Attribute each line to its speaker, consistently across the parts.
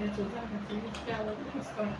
Speaker 1: Я тут зараз не встала.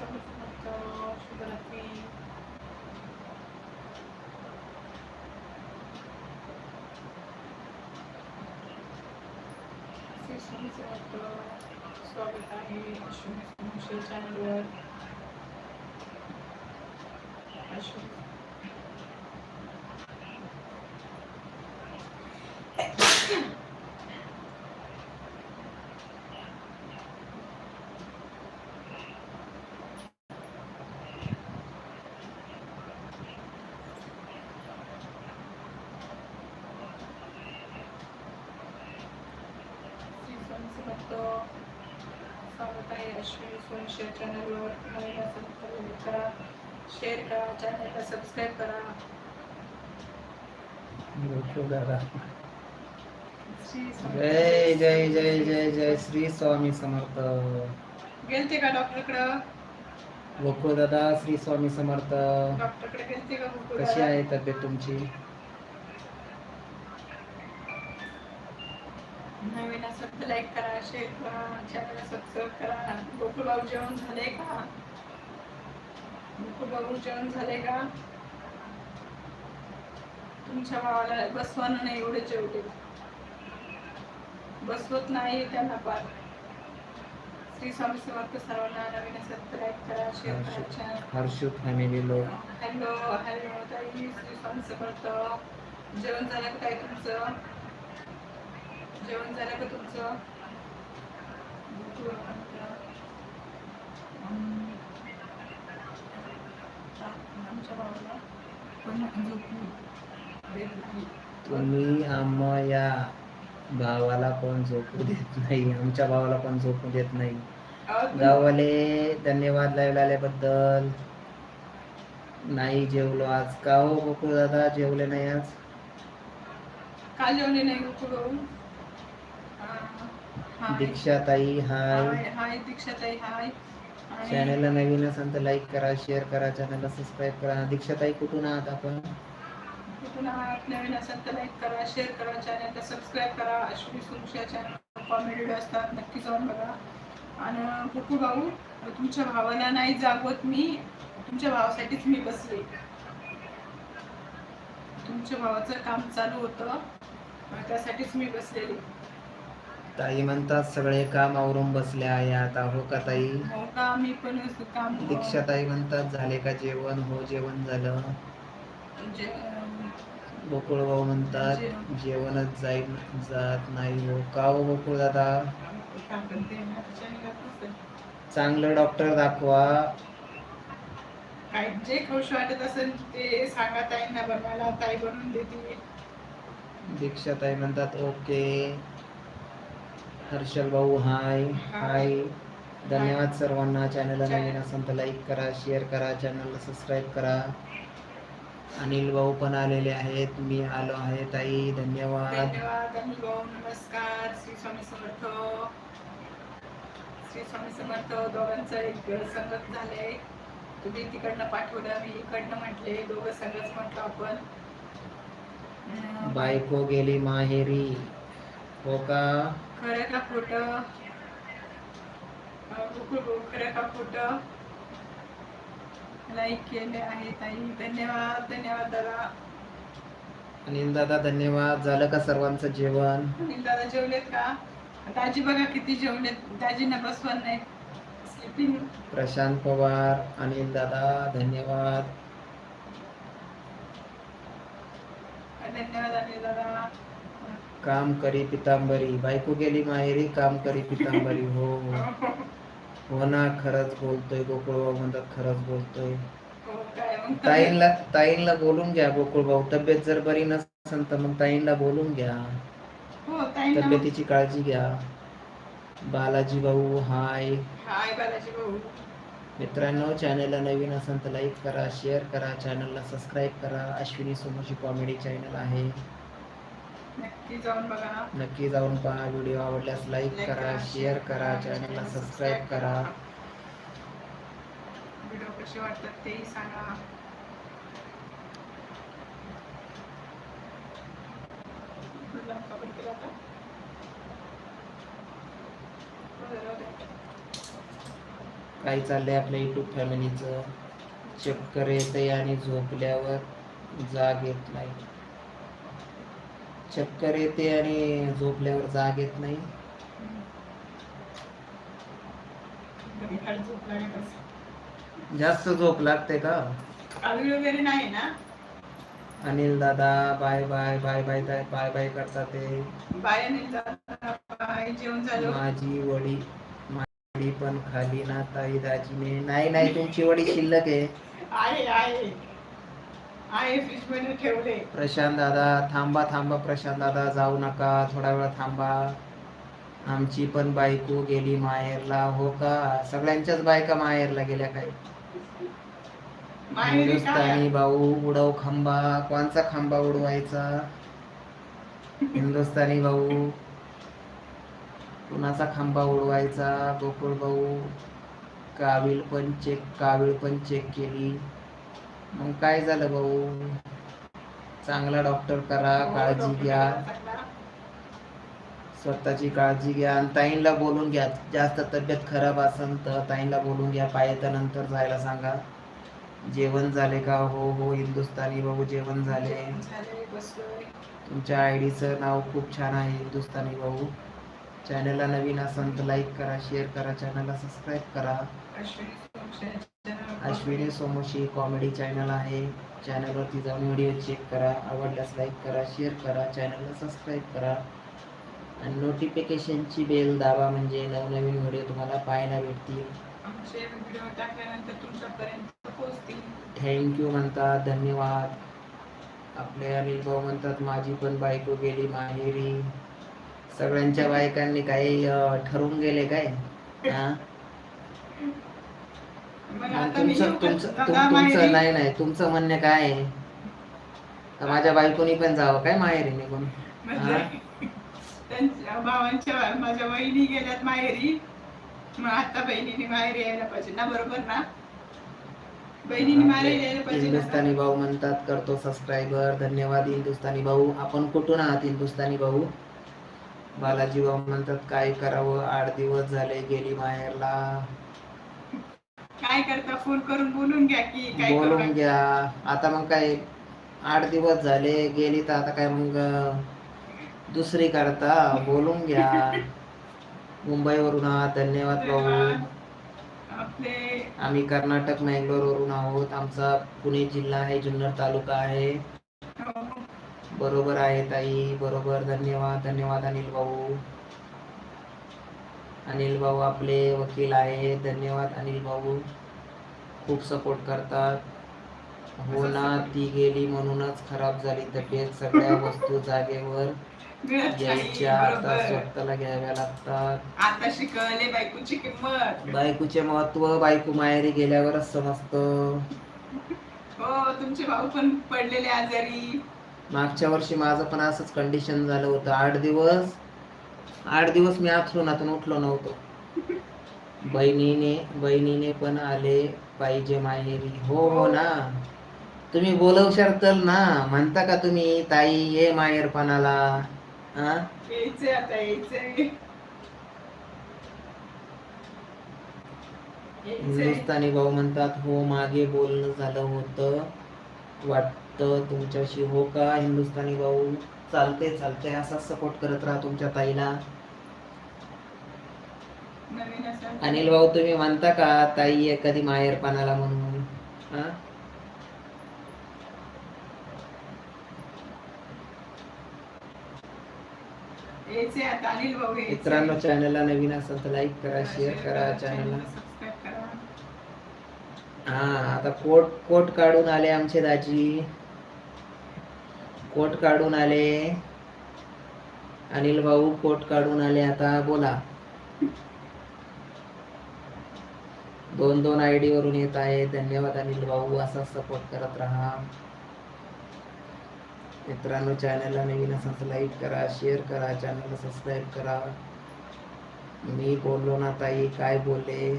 Speaker 1: इतकं आवडतं, मस्त वाटतं. शुभरात्री श्री स्वामी समर्थ स्वागत आहे अश्विनी सोमवंशी चॅनलवर अश्विनी सोमवंशी चॅनलवर नवीन असेल तर करा शेअर करा। चॅनलला सबस्क्राईब करा
Speaker 2: जय जय जय जय जय श्री स्वामी समर्थ।
Speaker 1: गेलते का डॉक्टरकडं
Speaker 2: गोकुळ दादा श्री स्वामी समर्थ।
Speaker 1: डॉक्टरकडे गेलते का गोकुळ
Speaker 2: कशी आहे तब्येत तुमची?
Speaker 1: नवीन लाईक करा शेअर करा चॅनलला सबस्क्राईब करा. गोकुळ बाबू जेवण झाले का? गोकुळ बाबू जेवण झाले का? तुमच्या भावाला बसवानं नाही एवढे जेवले. बसवत नाही त्यांना पार. श्री स्वामी समर्थ सर्वांना नवीन लाईक करा शेअर करा चॅनल
Speaker 2: हर्षू फॅमिली लोक
Speaker 1: हॅलो हॅलो ताई श्री स्वामी समर्थ. जेवण झालं का ताई तुमचं? जेवण झालं का तुमचं.
Speaker 2: तुम्ही आम्हा भावाला पण झोपू देत नाही आमच्या भावाला पण झोपू देत नाही. गाववाले धन्यवाद लाईव्ह आल्याबद्दल नाही जेवलो आज. का हो गोकुळ दादा? जेवले नाही आज?
Speaker 1: का जेवले नाही गोकुळ हाय.
Speaker 2: दीक्षा ताई हाय
Speaker 1: हाय दीक्षाताई हाय.
Speaker 2: चॅनलला नवीन असेल तर लाईक करा शेअर करा चॅनलला सबस्क्राईब करा. दीक्षाताई कुठून आहात आपण?
Speaker 1: कुठून आहात? नवीन असेल तर लाईक करा शेअर करा चॅनलला सबस्क्राईब करा. अश्विनी सुरक्षा चॅनल कॉमेडी असतात नक्की जाऊन बघा. आणि कुकू भाऊ तुमच्या भावाला नाही जागवत मी तुमच्या भावासाठीच मी बसले. तुमच्या भावाचं काम चालू होतं त्यासाठीच मी बसलेली.
Speaker 2: ताई म्हणतात सगळे काम आवरून बसले आहे आता हो का ताई?
Speaker 1: हो का? मी पण काम
Speaker 2: दीक्षा ताई म्हणतात झाले का जेवण? हो जेवण झालं. गोकुळ भाऊ म्हणतात
Speaker 1: जेवण.
Speaker 2: जेवणच जाईल जात नाही हो का हो गोकुळ दादा? चांगलं डॉक्टर दाखवा.
Speaker 1: काय जे खुश वाटत असेल ते सांगा ताईंना बनवायला ताई बनवून देते
Speaker 2: दीक्षा ताई म्हणतात ओके. हर्षल भाऊ हाय हाय. धन्यवाद सर्वांना. चॅनलला नवीन असेल तर लाईक करा शेअर करा चॅनलला सबस्क्राईब करा. अनिल भाऊ पण आलेले आहेत. मी आलो आहे ताई. धन्यवाद.
Speaker 1: धन्यवाद अनिल भाऊ. नमस्कार. श्री स्वामी समर्थ. श्री स्वामी समर्थ दोघांचं एक संगत झालंय. तुम्ही तिकडनं पाठवलं मी इकडनं म्हटले. दोघं संगत म्हटलं आपण.
Speaker 2: बायको गेली माहेरी. हो का?
Speaker 1: खरं का खोट? खरं का खोट? लाईक केले आहे ताई. धन्यवाद धन्यवाद दादा.
Speaker 2: अनिल दादा धन्यवाद. झालं का सर्वांचं जेवण?
Speaker 1: अनिल दादा जेवलेत का? दाजी बघा किती जेवलेत. दाजींना बसवत नाही. स्लिपिंग
Speaker 2: प्रशांत पवार अनिल दादा धन्यवाद.
Speaker 1: धन्यवाद अनिल दादा.
Speaker 2: काम करी पितांबरी. बायको गेली माहेरी काम करी पितांबरी. हो. हो. ना खरंच बोलतोय गोकुळभाऊ म्हणतात खरंच बोलतोय. ताईंला ताईंला बोलून घ्या गोकुळभाऊ तब्येत जर बरी नसेल तर मग ताईंला बोलून घ्या.
Speaker 1: हो
Speaker 2: तब्येतीची काळजी घ्या. बालाजी भाऊ हाय.
Speaker 1: हाय बालाजी भाऊ.
Speaker 2: मित्रांनो चॅनलला नवीन असेल तर लाईक करा शेअर करा चॅनलला सबस्क्राईब करा. अश्विनी सोमोची कॉमेडी चॅनल आहे.
Speaker 1: नक्की जाऊन बघा
Speaker 2: नक्की जाऊन पहा. व्हिडिओ आवडल्यास लाईक करा शेअर करा चॅनलला सबस्क्राईब करा.
Speaker 1: व्हिडिओ कसे वाटतात तेही सांगा.
Speaker 2: काय चाललंय आपल्या युट्यूब फॅमिलीचं चक्कर येते आणि झोपल्यावर जाग येत नाही. चक्कर येते आणि झोपल्यावर जाग येत नाही. जास्त झोप लागते का?
Speaker 1: वगैरे नाही ना?
Speaker 2: अनिल दादा bye bye bye bye bye bye bye करतात ते.
Speaker 1: बाय अनिल दादा बाय. जेवण झालं?
Speaker 2: माझी वडी माझी पण खाली ना ताई दाजीने. नाही नाही तुमची वडी शिल्लक आहे.
Speaker 1: आहे आहे. आहे फ्रीजमध्ये ठेवले.
Speaker 2: प्रशांत दादा थांबा थांबा प्रशांत दादा जाऊ नका. थोडा वेळ थांबा. आमची पण बायको गेली माहेरला. हो का? सगळ्यांच्याच बायका माहेरला गेल्या काय?
Speaker 1: माहेरी काय?
Speaker 2: हिंदुस्थानी भाऊ उडव खांबा. कोणचा खांबा उडवायचा? हिंदुस्थानी भाऊ. कुणाचा खांबा उडवायचा? गोकुळ भाऊ. कावीळ पण चेक कावीळ पण चेक केली. मग काय झालं भाऊ? चांगला डॉक्टर करा काळजी घ्या. स्वतःची काळजी घ्या. आणि ताईंला बोलून घ्या. जास्त तब्येत खराब असेल तर ताईंला बोलून घ्या. पायाच्या नंतर जायला सांगा. जेवण झाले का? हो हो. हिंदुस्थानी भाऊ जेवण झाले. तुमच्या आय डीचं नाव खूप छान आहे हिंदुस्थानी भाऊ. चॅनलला नवीन असेल तर लाईक करा शेअर करा. चॅनलला सबस्क्राईब करा.
Speaker 1: अश्विनी
Speaker 2: सोमोशी कॉमेडी चॅनल आहे. चॅनलवरती जाऊन व्हिडिओ चेक करा. आवडल्यास लाईक करा शेअर करा. चॅनलला सबस्क्राईब करा. आणि नोटिफिकेशनची बेल दाबा म्हणजे नवनवीन व्हिडिओ तुम्हाला पाहायला भेटतील.
Speaker 1: आमचे व्हिडिओ टाकल्यानंतर तुमच्यापर्यंत पोहोचतील.
Speaker 2: थँक्यू म्हणतात. धन्यवाद. आपले अनिल भाऊ म्हणतात माझी पण बायको गेली माहेरी. सगळ्यांच्या बायकांनी काही ठरवून गेले काय? हा?
Speaker 1: मग
Speaker 2: तुमचं? तुमचं तुम-? तुमचं नाही नाही. तुमचं म्हणणं काय आहे? का माझ्या बायकोनी पण जावं काय माहेरी निघून
Speaker 1: म्हणजे त्यांच्या भावांच्या माझ्या वहिनी गेल्यात माहेरी. मग आता बहिणीने माहेरी यायला पाहिजे ना बरोबर ना? बहिणीने माहेरी यायला पाहिजे ना?
Speaker 2: हिंदुस्थानी भाऊ म्हणतात करतो सबस्क्रायबर धन्यवाद हिंदुस्थानी भाऊ. आपण कुठून आहात हिंदुस्थानी भाऊ? बालाजी भाऊ म्हणतात काय करावं? आठ दिवस झाले गेली माहेरला.
Speaker 1: काय करता? फोन करून बोलून घ्या की काय
Speaker 2: बोलून घ्या. आता मग काय आठ दिवस झाले गेली तर आता काय मग दुसरी करता? बोलून घ्या. मुंबईवरून आहात. धन्यवाद भाऊ. आम्ही कर्नाटक वरून आहोत. आमचा पुणे जिल्हा आहे जुन्नर तालुका आहे.
Speaker 1: हो,
Speaker 2: बरोबर आहे ताई. बरोबर. धन्यवाद. धन्यवाद अनिल भाऊ. अनिल भाऊ आपले वकील आहे. धन्यवाद. अनिल भाऊ खूप सपोर्ट करतात. हो ना ती गेली म्हणूनच खराब झाली तब्येत. सगळ्या वस्तू जागेवर घ्यायच्या. आता. स्वतःला घ्याव्या लागतात.
Speaker 1: आता शिकवले बायकोची किंमत.
Speaker 2: बायकोचे महत्त्व बायको माहेरी गेल्यावरच समजतं.
Speaker 1: हो तुमचे भाऊ पण पडलेले आजारी.
Speaker 2: मागच्या वर्षी माझं पण असंच कंडिशन झालं होतं. आठ दिवस आठ दिवस मी आथरुणातून उठलो नव्हतो. बहिणीने बहिणीने पण आले पाहिजे माहेरी. हो हो ना. तुम्ही बोलवशाल तर ना. म्हणता का तुम्ही ताई ये माहेरपणाला. हा. हिंदुस्थानी भाऊ म्हणतात हो मागे बोलणं झालं होतं. वाटत तुमच्याशी हो का? हिंदुस्थानी भाऊ चालते चालते असाच सपोर्ट करत राहा तुमच्या ताईला. अनिल भाऊ तुम्ही म्हणता का ताई एखादी माहेरपणाला म्हणून? हा. मित्रांनो चॅनलला नवीन असेल तर लाईक करा शेअर करा चॅनलला.
Speaker 1: करा.
Speaker 2: हा आता कोट कोट काढून आले आमचे दाजी. कोट काढून आले. अनिल भाऊ कोट काढून आले आता बोला. दोन दोन आय डी वरून येत आहे. धन्यवाद अनिल भाऊ असा सपोर्ट करत राहा. मित्रांनो चॅनलला नवीन असं लाईक करा शेअर करा चॅनलला सबस्क्राईब करा. मी बोललो ना ताई काय बोलले?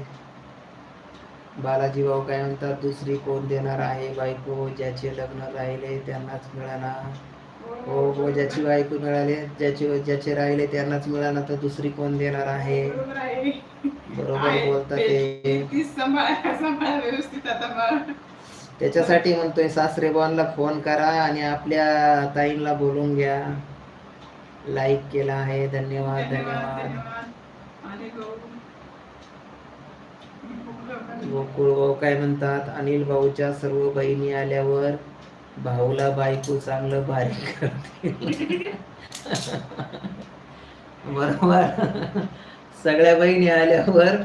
Speaker 2: बालाजी भाऊ काय म्हणतात दुसरी कोण देणार आहे बायको? ज्याचे लग्न राहिले त्यांनाच मिळाना हो हो ज्याची बायको मिळाले ज्याचे ज्याचे राहिले त्यांनाच मिळाना तर दुसरी कोण देणार आहे?
Speaker 1: बरोबर.
Speaker 2: बोलतात ते
Speaker 1: सांभाळ व्यवस्थित आता
Speaker 2: त्याच्यासाठी म्हणतोय सासरेबांना फोन करा आणि आपल्या ताईंना बोलून घ्या. लाईक केला आहे. धन्यवाद
Speaker 1: धन्यवाद
Speaker 2: गोकुळ भाऊ काय म्हणतात? अनिल भाऊच्या सर्व बहिणी आल्यावर भाऊला बायको चांगलं बारीक करते बरोबर. सगळ्या बहिणी आल्यावर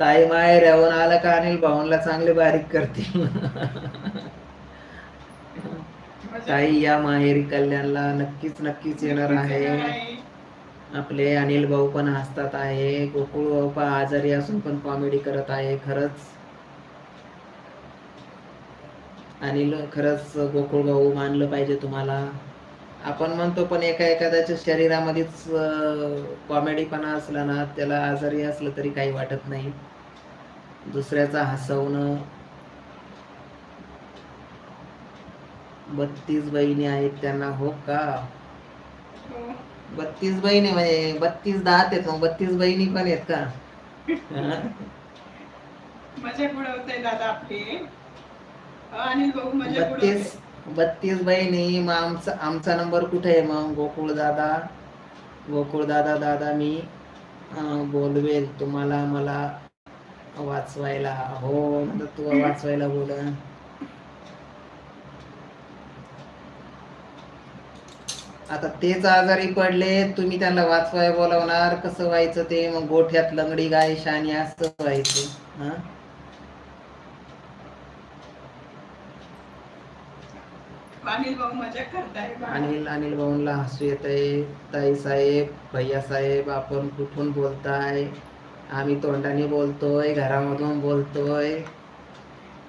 Speaker 2: ताई माहेर राहून आला का अनिल भाऊनला चांगले बारीक करतील. ताई या माहेरी कल्याणला नक्कीच नक्कीच येणार आहे. आपले अनिल भाऊ पण हसतात आहे. गोकुळ भाऊ पण आजारी असून पण कॉमेडी करत आहे खरंच. अनिल खरंच गोकुळ भाऊ मानलं पाहिजे तुम्हाला. आपण म्हणतो पण एका एखाद्याच्या शरीरामध्येच कॉमेडीपणा असला ना त्याला आजारी असलं तरी काही वाटत नाही. दुसऱ्याचा हसवणं. बत्तीस बहिणी आहेत त्यांना हो का? बत्तीस बहिणी म्हणजे बत्तीस दात आहेत मग बत्तीस बहिणी पण आहेत का?
Speaker 1: मजा दादा आपले. अनिल भाऊ मजा
Speaker 2: बत्तीस बत्तीस बहिणी मग आमचा आमचा नंबर कुठे आहे मग? गोकुळ दादा गोकुळ दादा दादा मी बोलवेल तुम्हाला मला वाचवायला. हो म्हणलं तू वाचवायला बोल. आता तेच आजारी पडले तुम्ही त्यांना वाचवाय बोलावणार. कसं व्हायचं ते? मग गोठ्यात लंगडी गाय शानी असं व्हायचं. हा?
Speaker 1: अनिल भाऊ मजा करताय
Speaker 2: अनिल अनिल भाऊंला हसू येत आहे ताई साहेब भैया साहेब आपण कुठून बोलताय? आम्ही तोंडाने बोलतोय घरामधून बोलतोय.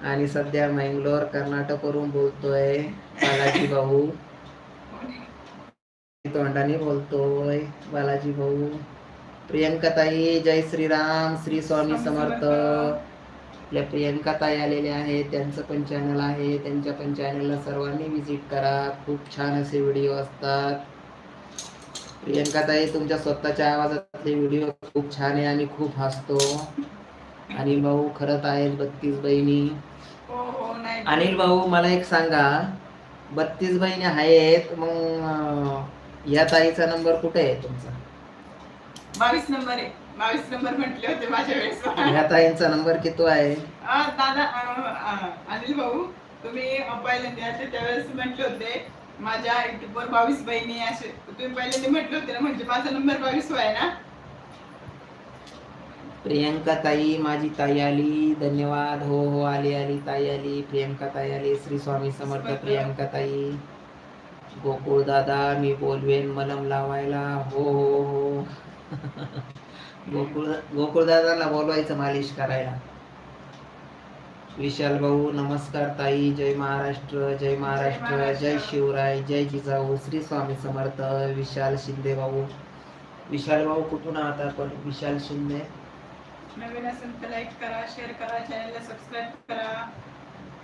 Speaker 2: आणि सध्या मंगलोर कर्नाटकवरून बोलतोय बालाजी भाऊ. तोंडाने बोलतोय बालाजी भाऊ. प्रियंका ताई जय श्रीराम श्री स्वामी समर्थ. आपल्या प्रियंका ताई आलेल्या आहेत त्यांचं पण चॅनल आहे. त्यांच्या पण चॅनलला सर्वांनी विजिट करा. खूप छान असे व्हिडिओ असतात. प्रियंका ताई तुमच्या स्वतःच्या आवाजातले व्हिडिओ खूप छान आहे आम्ही खूप हसतो. अनिल भाऊ खरंच आहेत बत्तीस बहिणी.
Speaker 1: हो हो नाही.
Speaker 2: अनिल भाऊ मला एक सांगा. बत्तीस बहिणी आहेत मग या ताईचा नंबर कुठे आहे तुमचा?
Speaker 1: बावीस नंबर आहे. बावीस नंबर म्हटले होते माझ्या वेळेस.
Speaker 2: ह्या ताईंचा नंबर किती आहे?
Speaker 1: दादा अनिल भाऊ तुम्ही पहिल्यांदा असे त्यावेळेस म्हटले होते. माझ्या युट्यूबवर बावीस बहिणी असे. तुम्ही पहिल्यांदा म्हटले होते ना म्हणजे माझा नंबर बावीस आहे ना?
Speaker 2: प्रियंका ताई माझी ताई आली. धन्यवाद. हो हो आली आली ताई आली. प्रियंका ताई आली. श्री स्वामी समर्थ प्रियंका ताई. गोकुळ दादा मी बोलवेन मलम लावायला. हो हो हो. गोकुळ गोकुळ दादाला बोलवायचं मालिश करायला. विशाल भाऊ नमस्कार ताई जय महाराष्ट्र जय महाराष्ट्र जय शिवराय जय जिजाऊ श्री स्वामी समर्थ विशाल शिंदे भाऊ. विशाल भाऊ कुठून आहात आपण? विशाल शिंदे.
Speaker 1: नवीन असेल तर लाईक करा शेअर करा चॅनलला सबस्क्राईब करा.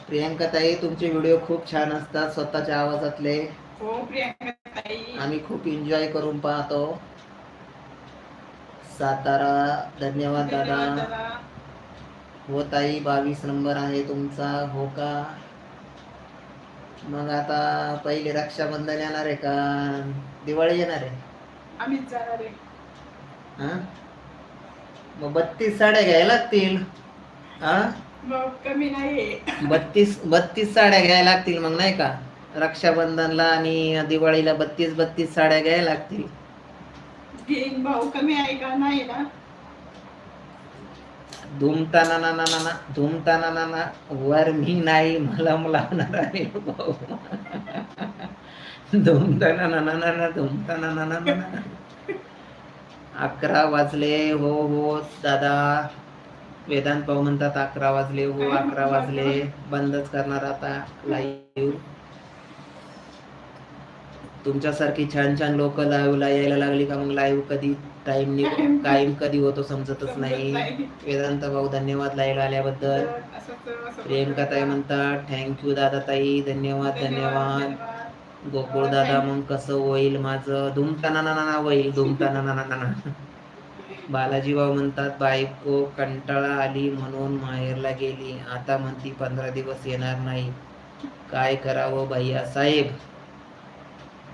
Speaker 2: प्रियंका ताई तुमचे व्हिडिओ खूप छान असतात स्वतःच्या आवाजातले.
Speaker 1: हो प्रियंका ताई.
Speaker 2: आम्ही खूप एन्जॉय करून पाहतो. सातारा. धन्यवाद दादा. हो ताई बावीस नंबर आहे तुमचा. हो का? मग आता पहिले रक्षाबंधन येणार आहे का? दिवाळी येणार आहे?
Speaker 1: आम्हीच जाणार आहे.
Speaker 2: हा? मग बत्तीस साड्या घ्यायला लागतील. हा?
Speaker 1: मग कमी नाही
Speaker 2: बत्तीस बत्तीस साड्या घ्यायला लागतील मग नाही का? रक्षाबंधनला आणि दिवाळीला बत्तीस बत्तीस साड्या घ्यायला लागतील.
Speaker 1: घेईन भाऊ कमी आहे का? नाही ना.
Speaker 2: धुमताना ना ना ना ना धुमताना ना ना वर मी नाही मला लावणार आहे भाऊ. धुमताना ना ना ना ना धुमताना ना ना ना ना अकरा वाजले हो हो दादा. वेदांत भाऊ म्हणतात अकरा वाजले हो अकरा वाजले. बंदच करणार आता लाईव्ह तुमच्यासारखी छान छान लोक लाईव्हला यायला लागली का मग लाईव्ह कधी टाइम कायम कधी होतो समजतच
Speaker 1: समजत
Speaker 2: नाही. वेदांत भाऊ धन्यवाद लाईव्ह आल्याबद्दल. प्रियंका ताई म्हणतात थँक्यू दादा ताई धन्यवाद धन्यवाद गोकुळ दादा मग कसं होईल माझं? धुमताना ना ना ना होईल धुमताना ना ना ना ना बालाजी भाऊ म्हणतात बायको कंटाळा आली म्हणून माहेरला गेली. आता म्हणती पंधरा दिवस येणार नाही. काय करावं भैया साहेब?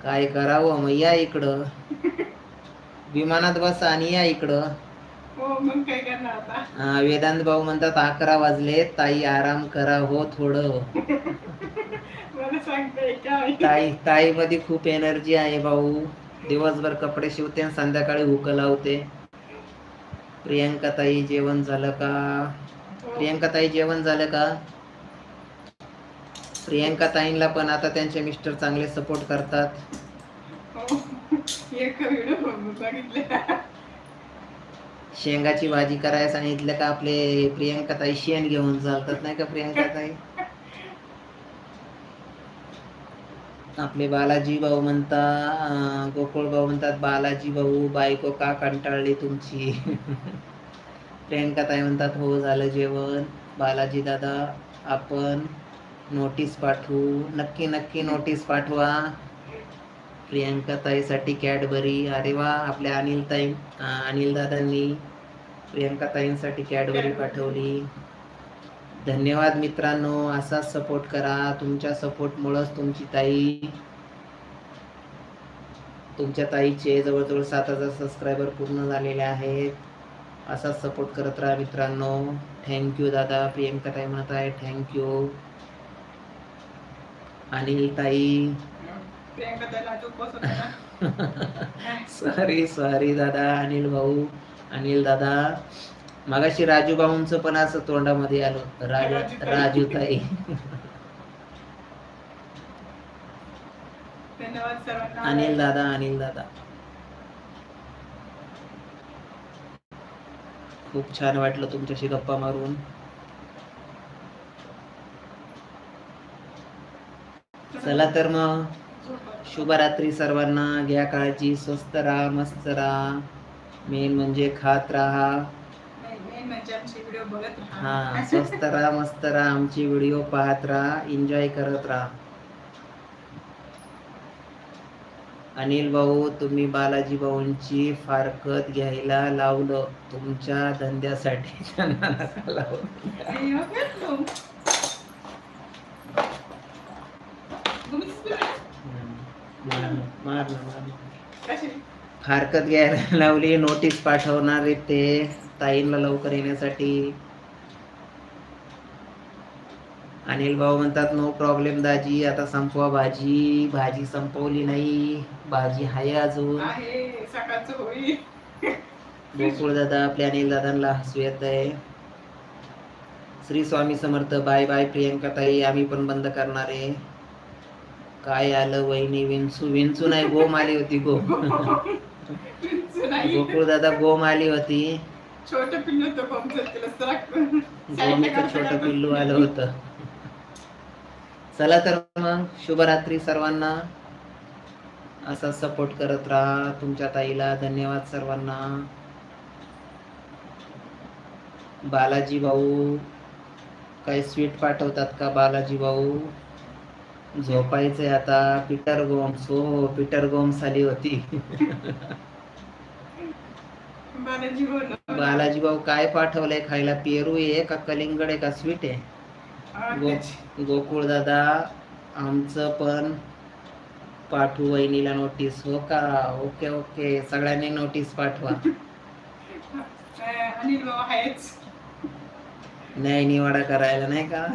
Speaker 2: काय करावं मग या इकडं. विमानात बस आणि या इकडं.
Speaker 1: हो मग काय करणार आता?
Speaker 2: अं, वेदांत भाऊ म्हणतात अकरा वाजले ताई आराम करा हो थोडं.
Speaker 1: मला सांगताय काय
Speaker 2: ताई ताई मध्ये खूप एनर्जी आहे भाऊ. दिवसभर कपडे शिवते आणि संध्याकाळी हुक लावते. प्रियंका ताई जेवण झालं का?
Speaker 1: हो.
Speaker 2: प्रियंका ताई जेवण झालं का? प्रियंका ताईंना पण आता त्यांचे मिस्टर चांगले सपोर्ट करतात.
Speaker 1: हो.
Speaker 2: शेंगाची भाजी करायला सांगितलं का आपले प्रियंका ताई शेण घेऊन चालतात नाही का प्रियंका ताई? आपले बालाजी भाऊ म्हणता गोकुळ भाऊ म्हणतात बालाजी भाऊ बायको का कंटाळली तुमची? प्रियंका ताई म्हणतात हो झालं जेवण. बालाजी दादा आपण नोटीस पाठवू. नक्की नक्की नोटीस पाठवा. प्रियांका ताईसाठी कॅडबरी अरे वा आपल्या अनिल ताई अनिल दादांनी प्रियांका ताईंसाठी कॅडबरी पाठवली. धन्यवाद मित्रांनो. असाच सपोर्ट करा. तुमच्या सपोर्टमुळंच तुमची ताई तुमच्या ताईचे जवळजवळ सात हजार सबस्क्रायबर पूर्ण झालेले आहेत. असाच सपोर्ट करत राहा मित्रांनो. थँक्यू दादा. प्रियंका ताई म्हणत आहे थँक्यू अनिल ताई. सॉरी सॉरी दादा. अनिल भाऊ अनिल दादा. मगाशी राजू भाऊंचं पण असं तोंडामध्ये आलो राजा. राजू ताई अनिल दादा अनिल दादा. खूप छान वाटलं तुमच्याशी गप्पा मारून. चला तर मग. शुभरात्री सर्वांना. घ्या काळजी. स्वस्त राहा. मस्त राहा. मेन म्हणजे खात राहा. हा स्वस्त राहा मस्त राहा. आमची व्हिडिओ पाहत राहा. एन्जॉय करत राहा. अनिल भाऊ तुम्ही बालाजी भाऊंची फारकत घ्यायला लावलं. तुमच्या धंद्यासाठी त्यांना नका लावू.
Speaker 1: आणि मग काय तू? तुम्हीच तुला?
Speaker 2: फारकत घ्यायला लावली नोटीस पाठवणार ते ताईंना लवकर येण्यासाठी. अनिल भाऊ म्हणतात नो प्रॉब्लेम दाजी आता संपवा भाजी. भाजी संपवली नाही. भाजी आहे अजून. गोकुळ दादा आपल्या अनिल दादांना हसू येत आहे. श्री स्वामी समर्थ बाय बाय प्रियंका ताई आम्ही पण बंद करणार आहे. काय आलं वहिनी? विंचू विंचू नाही गोम आली होती गोम. गोकुळ दादा गोम आली होती.
Speaker 1: छोट पिल्लू
Speaker 2: गोमीचं छोटं पिल्लू आलं होतं. चला तर मग शुभरात्री सर्वांना. असा सपोर्ट करत राहा तुमच्या ताईला. धन्यवाद सर्वांना. बालाजी भाऊ काही स्वीट पाठवतात का बालाजी भाऊ? झोपायचंय आता पीटर गोम्स हो पीटर गोम्स आली होती.
Speaker 1: बालाजी बोल
Speaker 2: बालाजी भाऊ काय पाठवलंय खायला? पेरू आहे का कलिंगड आहे का? स्वीट आहे. गो गोकुळ दादा आमचं पण पाठवू वहिनीला नोटीस हो का? Okay okay. सगळ्यांनी नोटीस पाठवा. न्याय निवाडा करायला नाही का?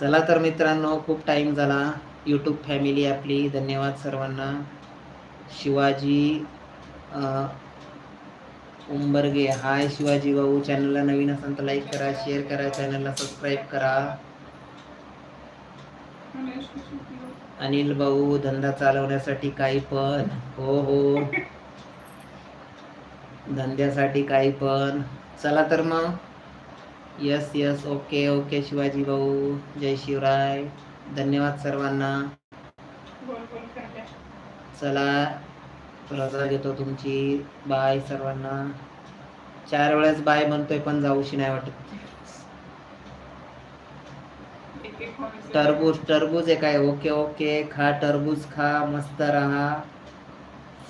Speaker 2: चला तर मित्रांनो खूप टाइम झाला. यूट्यूब फॅमिली आपली धन्यवाद सर्वांना. शिवाजी उंबरगे हाय शिवाजी भाऊ. चॅनलला नवीन असेल तर लाईक करा शेअर करा चॅनलला सबस्क्राईब करा. अनिल भाऊ धंदा चालवण्यासाठी काही पण. हो हो. धंद्यासाठी काही पण. चला तर मग. Yes yes okay okay Shivaji भाऊ जय शिवराय धन्यवाद सर्वांना चला रजा घेतो तुमची बाय सर्वांना चार वेळेस बाय म्हणतोय पण जाऊशी नाही वाटत
Speaker 1: टरबूज
Speaker 2: टरबूज टरबूज आहे काय ओके ओके खा टरबूज खा मस्त राहा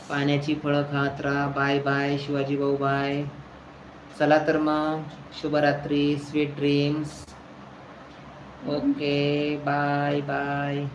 Speaker 2: पाण्याची फळं खात राहा बाय बाय शिवाजी भाऊ बाय चला तर मग. शुभरात्री sweet dreams okay bye bye